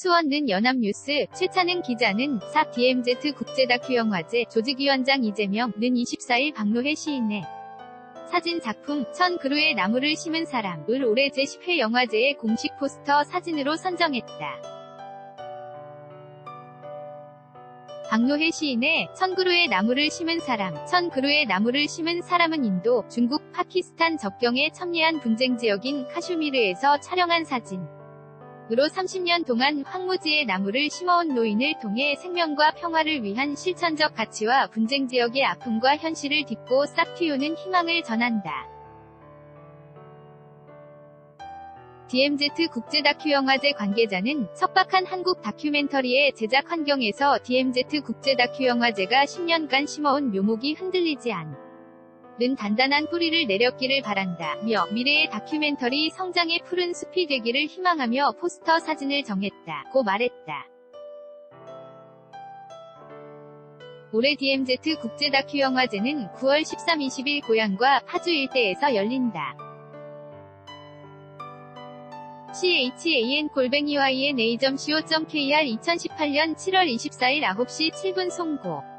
수원는 연합뉴스, 최찬은 기자는 4 DMZ 국제다큐영화제 조직위원장 이재명은 24일 박노해 시인의 사진 작품 천 그루의 나무를 심은 사람을 올해 제10회 영화제의 공식 포스터 사진으로 선정했다. 박노해 시인의 천그루의 나무를 심은 사람, 천그루의 나무를 심은 사람은 인도, 중국, 파키스탄 접경의 첨예한 분쟁 지역인 카슈미르에서 촬영한 사진. 으로 30년 동안 황무지의 나무를 심어온 노인을 통해 생명과 평화를 위한 실천적 가치와 분쟁 지역의 아픔과 현실을 딛고 싹 틔우는 희망을 전한다. DMZ 국제 다큐 영화제 관계자는 척박한 한국 다큐멘터리의 제작 환경에서 DMZ 국제 다큐 영화제가 10년간 심어온 묘목이 흔들리지 않. 는 단단한 뿌리를 내렸기를 바란다 며 미래의 다큐멘터리 성장의 푸른 숲이 되기를 희망하며 포스터 사진을 정했다 고 말했다. 올해 DMZ 국제 다큐 영화제는 9월 13-20일 고향과 파주 일대에서 열린다. CHAN 골뱅이와 ENA.co.kr 2018년 7월 24일 9시 7분 송고